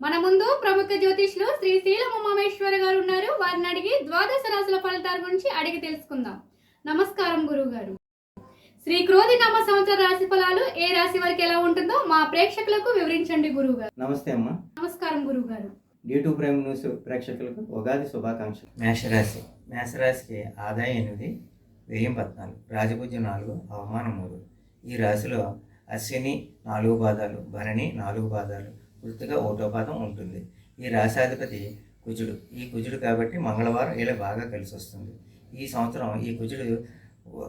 మన ముందు ప్రముఖ జ్యోతిష్లు శ్రీ శీలం ఉమామేశ్వర గారు ఉన్నారు. వారిని అడిగి ద్వాదశ రాశుల ఫలితాల గురించి అడిగి తెలుసుకుందాం. నమస్కారం గురువు గారు శ్రీ క్రోధి నామ సంవత్సర రాశి ఫలాలు ఏ రాశి వారికి ఎలా ఉంటుందో మా ప్రేక్షకులకు వివరించండి గురువు గారు నమస్తే అమ్మ. నమస్కారం గురువు గారు డ్యూటీ ప్రైమ్ న్యూస్ ప్రేక్షకులకు ఉగాది శుభాకాంక్షలు. మేషరాశి. మేషరాశికి ఆదాయం ఎనిమిది వ్యయం పద్నాలుగు రాజపూజ్యం నాలుగు అవమానం మూడు. ఈ రాశిలో అశ్విని నాలుగు పాదాలు భరణి నాలుగు పాదాలు పూర్తిగా ఒకటో పాదం ఉంటుంది. ఈ రాశాధిపతి కుజుడు. ఈ కుజుడు కాబట్టి మంగళవారం వీళ్ళ బాగా కలిసి వస్తుంది. ఈ సంవత్సరం ఈ కుజుడు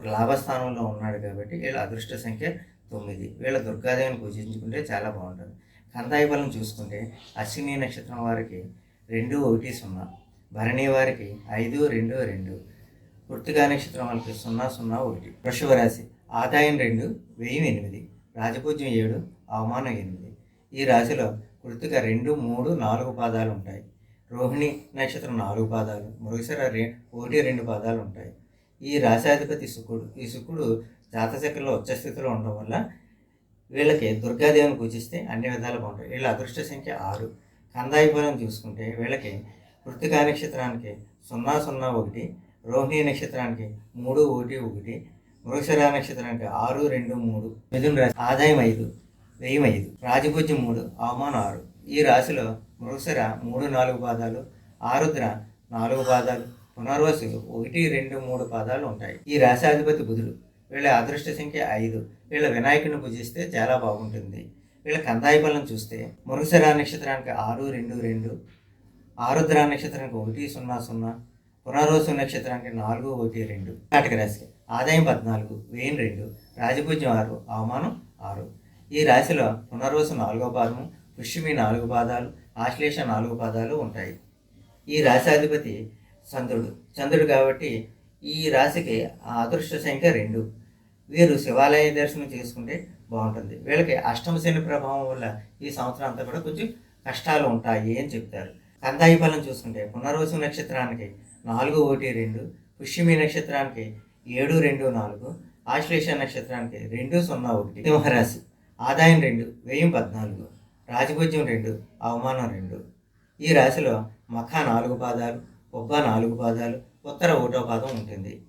లాభస్థానంలో ఉన్నాడు కాబట్టి వీళ్ళ అదృష్ట సంఖ్య తొమ్మిది. వీళ్ళ దుర్గాదేవిని పూజించుకుంటే చాలా బాగుంటుంది. కందాయ బలం చూసుకుంటే అశ్విని నక్షత్రం వారికి రెండు ఒకటి సున్నా. భరణి వారికి ఐదు రెండు రెండు. వృత్తిగా నక్షత్రం వాళ్ళకి సున్నా సున్నా ఒకటి. వృషభ రాశి ఆదాయం రెండు వెయ్యి ఎనిమిది. రాజపూజ్యం ఏడు అవమానం ఎనిమిది. ఈ రాశిలో కృతిక రెండు మూడు నాలుగు పాదాలు ఉంటాయి. రోహిణి నక్షత్రం నాలుగు పాదాలు మృగశర రె ఒకటి రెండు పాదాలు ఉంటాయి. ఈ రాశాధిపతి శుకుడు ఈ శుకుడు జాతచక్రంలో ఉచ్చస్థితిలో ఉండడం వల్ల వీళ్ళకి దుర్గాదేవిని పూజిస్తే అన్ని విధాలు బాగుంటాయి. వీళ్ళ అదృష్ట సంఖ్య ఆరు. కందాయి ఫలం చూసుకుంటే వీళ్ళకి కృతికా నక్షత్రానికి సున్నా సున్నా ఒకటి రోహిణి నక్షత్రానికి మూడు ఒకటి ఒకటి మృగశిర అంటే ఆరు రెండు మూడు మిథున రాశి ఆదాయం ఐదు వ్యయం ఐదు రాజపూజ్యం మూడు అవమానం ఆరు. ఈ రాశిలో మృగశిర మూడు నాలుగు పాదాలు ఆరుద్ర నాలుగు పాదాలు పునర్వసు ఒకటి రెండు మూడు పాదాలు ఉంటాయి. ఈ రాశాధిపతి బుధుడు. వీళ్ళ అదృష్ట సంఖ్య ఐదు. వీళ్ళ వినాయకుడిని పూజిస్తే చాలా బాగుంటుంది. వీళ్ళ కందాయి ఫలం చూస్తే మృగశిర నక్షత్రానికి ఆరు రెండు రెండు ఆరుద్ర నక్షత్రానికి ఒకటి సున్నా సున్నా పునర్వసు నక్షత్రానికి నాలుగు ఒకటి రెండు. కర్కాటక రాశి ఆదాయం పద్నాలుగు వెయ్యి రెండు రాజపూజ్యం ఆరు అవమానం ఆరు. ఈ రాశిలో పునర్వసు నాలుగో పాదము పుష్యమి నాలుగు పాదాలు ఆశ్లేష నాలుగు పాదాలు ఉంటాయి. ఈ రాశాధిపతి చంద్రుడు. చంద్రుడు కాబట్టి ఈ రాశికి ఆ అదృష్ట సంఖ్య రెండు. వీరు శివాలయ దర్శనం చేసుకుంటే బాగుంటుంది. వీళ్ళకి అష్టమ శని ప్రభావం వల్ల ఈ సంవత్సరం అంతా కూడా కొంచెం కష్టాలు ఉంటాయి అని చెప్తారు. కందాయి ఫలం చూసుకుంటే పునర్వసు నక్షత్రానికి నాలుగు ఒకటి రెండు పుష్యమి నక్షత్రానికి ఏడు రెండు నాలుగు ఆశ్లేష నక్షత్రానికి రెండు సున్నా ఒకటి సింహరాశి ఆదాయం రెండు వ్యయం పద్నాలుగు రాజభుజ్యం రెండు అవమానం రెండు. ఈ రాశిలో మఖ నాలుగు పాదాలు ఉబ్బ నాలుగు పాదాలు ఉత్తర ఒకటో పాదం ఉంటుంది.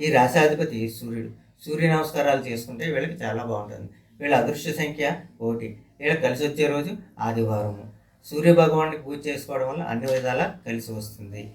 ఈ రాశాధిపతి సూర్యుడు. సూర్య నమస్కారాలు చేసుకుంటే వీళ్ళకి చాలా బాగుంటుంది. వీళ్ళ అదృష్ట సంఖ్య ఒకటి. వీళ్ళకి కలిసి వచ్చే రోజు ఆదివారము. సూర్య భగవానికి పూజ చేసుకోవడం వల్ల అన్ని విధాలా కలిసి వస్తుంది.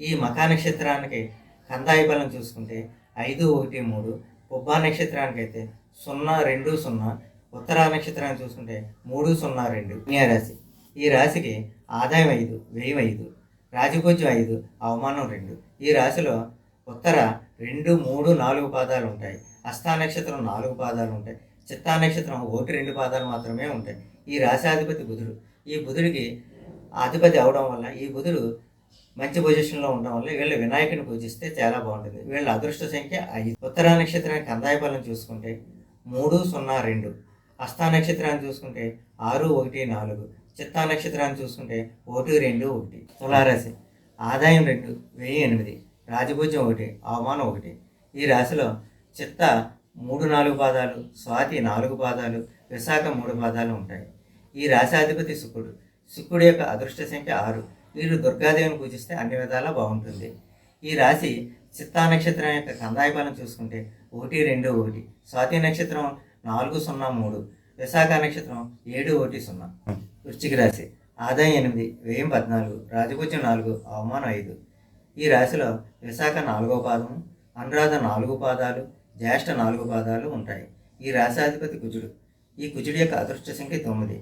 ఈ మఖా నక్షత్రానికి కందాయి బలం చూసుకుంటే ఐదు ఒకటి మూడు ఉబ్బా నక్షత్రానికి అయితే సున్నా రెండు సున్నా ఉత్తరా నక్షత్రాన్ని చూసుకుంటే మూడు సున్నా రెండు. రాశి ఈ రాశికి ఆదాయం ఐదు వ్యయం ఐదు రాజపూజ్యం ఐదు అవమానం రెండు. ఈ రాశిలో ఉత్తర రెండు మూడు నాలుగు పాదాలు ఉంటాయి. హస్తా నక్షత్రం నాలుగు పాదాలు ఉంటాయి. చిత్తా నక్షత్రం ఒకటి రెండు పాదాలు మాత్రమే ఉంటాయి. ఈ రాశాధిపతి బుధుడు. ఈ బుధుడికి అధిపతి అవడం వల్ల ఈ బుధుడు మంచి పొజిషన్లో ఉండడం వల్ల వీళ్ళు వినాయకుని పూజిస్తే చాలా బాగుంటుంది. వీళ్ళ అదృష్ట సంఖ్య ఐదు. ఉత్తరా నక్షత్రానికి కందాయ ఫలం చూసుకుంటే మూడు సున్నా రెండు. హస్తా నక్షత్రాన్ని చూసుకుంటే ఆరు ఒకటి నాలుగు. చిత్తా నక్షత్రాన్ని చూసుకుంటే ఒకటి రెండు ఒకటి. తులారాశి. ఆదాయం రెండు వెయ్యి ఎనిమిది. రాజభుజ్యం ఒకటి అవమానం ఒకటి. ఈ రాశిలో చిత్త మూడు నాలుగు పాదాలు స్వాతి నాలుగు పాదాలు విశాఖ మూడు పాదాలు ఉంటాయి. ఈ రాశాధిపతి శుక్రుడు. శుక్రుడు యొక్క అదృష్ట సంఖ్య ఆరు. వీరు దుర్గాదేవిని పూజిస్తే అన్ని విధాలా బాగుంటుంది. ఈ రాశి చిత్తా నక్షత్రం యొక్క కందాయ బలం చూసుకుంటే ఒకటి రెండు ఒకటి. స్వాతి నక్షత్రం నాలుగు సున్నా మూడు. విశాఖ నక్షత్రం ఏడు ఒకటి సున్నా. వృశ్చిక రాశి ఆదాయం ఎనిమిది వ్యయం పద్నాలుగు రాజభుజ్యం నాలుగు అవమానం ఐదు. ఈ రాశిలో విశాఖ నాలుగో పాదము అనురాధ నాలుగు పాదాలు జ్యేష్ఠ నాలుగు పాదాలు ఉంటాయి. ఈ రాశాధిపతి కుజుడు. ఈ కుజుడి యొక్క అదృష్ట సంఖ్య తొమ్మిది.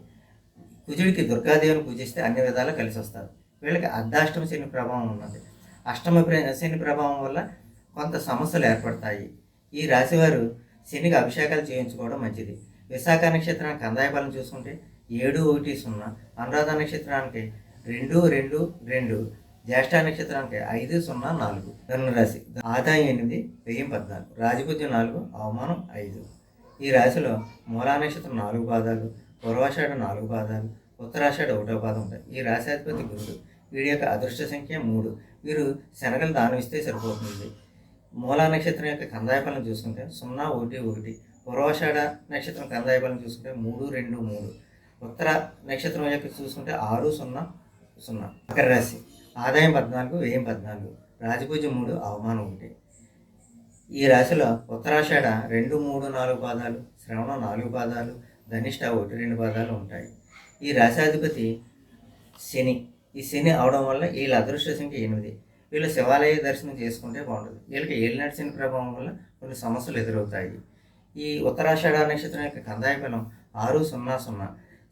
కుజుడికి దుర్గాదేవిని పూజిస్తే అన్ని విధాలు కలిసి వస్తారు వీళ్ళకి అర్ధాష్టమ శని ప్రభావం ఉన్నది. అష్టమ ప్ర- శని ప్రభావం వల్ల కొంత సమస్యలు ఏర్పడతాయి. ఈ రాశివారు శనికి అభిషేకాలు చేయించుకోవడం మంచిది. విశాఖ నక్షత్రానికి కందాయ బలం చూసుకుంటే ఏడు ఒకటి సున్నా అనురాధ నక్షత్రానికి రెండు రెండు రెండు జ్యేష్ఠ నక్షత్రానికి ఐదు సున్నా నాలుగు ధనురాశి ఆదాయం ఎనిమిది వెయ్యి పద్నాలుగు రాజపూజ్యం నాలుగు అవమానం ఐదు. ఈ రాశిలో మూలా నక్షత్రం నాలుగు పాదాలు పూర్వాషాఢ నాలుగు పాదాలు ఉత్తరాషాఢ ఒకటో పాదం ఉంటాయి. ఈ రాశాధిపతి గురుడు వీడి యొక్క అదృష్ట సంఖ్య మూడు. వీరు శనగలు దానమిస్తే సరిపోతుంది. మూలా నక్షత్రం యొక్క కందాయఫలం చూసుకుంటే సున్నా ఒకటి ఒకటి. పూర్వాషాఢ నక్షత్రం కందాయఫలం చూసుకుంటే మూడు రెండు మూడు. ఉత్తర నక్షత్రం యొక్క చూసుకుంటే ఆరు సున్నా సున్నా. మకర రాశి. ఆదాయం పద్నాలుగు వ్యయం పద్నాలుగు. రాజపూజ మూడు అవమానం ఒకటి. ఈ రాశిలో ఉత్తరాషాఢ రెండు మూడు నాలుగు పాదాలు శ్రవణం నాలుగు పాదాలు ధనిష్ట ఒకటి రెండు పాదాలు ఉంటాయి. ఈ రాశాధిపతి శని. ఈ శని అవడం వల్ల వీళ్ళ అదృష్ట సంఖ్య ఎనిమిది. వీళ్ళు శివాలయ దర్శనం చేసుకుంటే బాగుంటుంది. వీళ్ళకి ఏలినాటి శని ప్రభావం వల్ల కొన్ని సమస్యలు ఎదురవుతాయి. ఈ ఉత్తరాషాఢ నక్షత్రం యొక్క కందాయ ఫలం ఆరు సున్నా సున్నా.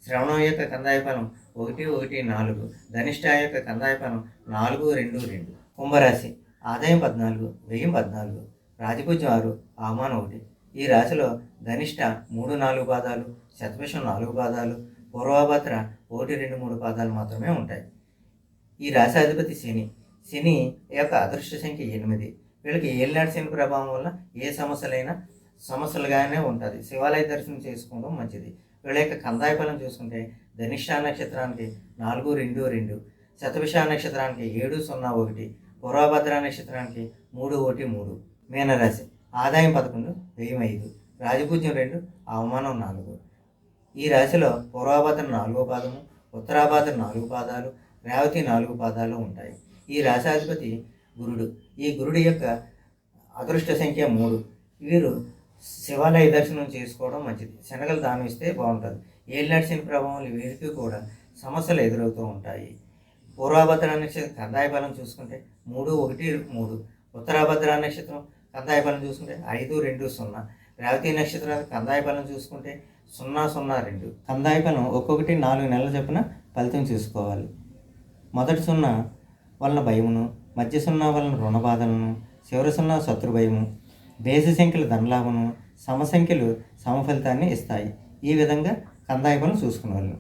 శ్రవణం యొక్క కందాయ ఫలం ఒకటి ఒకటి నాలుగు. ధనిష్ట యొక్క కందాయ ఫలం నాలుగు రెండు రెండు. కుంభరాశి ఆదాయం పద్నాలుగు వ్యయం పద్నాలుగు. రాజపూజ్యం ఆరు అవమానం ఒకటి. ఈ రాశిలో ధనిష్ట మూడు నాలుగు పాదాలు శతభిషం నాలుగు పాదాలు పూర్వభద్ర ఒకటి రెండు మూడు పాదాలు మాత్రమే ఉంటాయి. ఈ రాశి అధిపతి శని శని యొక్క అదృష్ట సంఖ్య ఎనిమిది. వీళ్ళకి ఏలినాటి శని ప్రభావం వల్ల ఏ సమస్యలైనా సమస్యలుగానే ఉంటుంది. శివాలయ దర్శనం చేసుకోవడం మంచిది. వీళ్ళ యొక్క కందాయ ఫలం చూసుకుంటే ధనిష్ట నక్షత్రానికి నాలుగు రెండు రెండు. శతభిష నక్షత్రానికి ఏడు సున్నా ఒకటి. పూర్వభద్ర నక్షత్రానికి మూడు ఒకటి మూడు. మీనరాశి. ఆదాయం పదకొండు వెయ్యి ఐదు. రాజపూజ్యం రెండు అవమానం నాలుగు. ఈ రాశిలో పూర్వభద్ర నాలుగో పాదము ఉత్తరాభాద్ర నాలుగు పాదాలు రేవతి నాలుగు పాదాలు ఉంటాయి. ఈ రాశాధిపతి గురుడు. ఈ గురుడు యొక్క అదృష్ట సంఖ్య మూడు. వీరు శివాలయ దర్శనం చేసుకోవడం మంచిది. శనగలు దానం ఇస్తే బాగుంటుంది. ఏలినాటి శని ప్రభావం వీరికి కూడా సమస్యలు ఎదురవుతూ ఉంటాయి. పూర్వభద్ర నక్షత్రం కందాయ బలం చూసుకుంటే మూడు ఒకటి మూడు. ఉత్తరాభద్ర నక్షత్రం కందాయ బలం చూసుకుంటే ఐదు రెండు సున్నా. రేవతి నక్షత్రం కందాయ బలం చూసుకుంటే సున్నా సున్నా రెండు. కందాయ బలం ఒక్కొక్కటి నాలుగు నెలల చొప్పున ఫలితం చూసుకోవాలి. మొదటి సున్నా వలన భయమును మధ్య సున్నా వలన రుణ బాధలను చివరి సున్నా శత్రు భయము బేసి సంఖ్యలు ధనలాభము సమసంఖ్యలు సమఫలితాన్ని ఇస్తాయి. ఈ విధంగా కందాయపను చూసుకునేవాళ్ళు.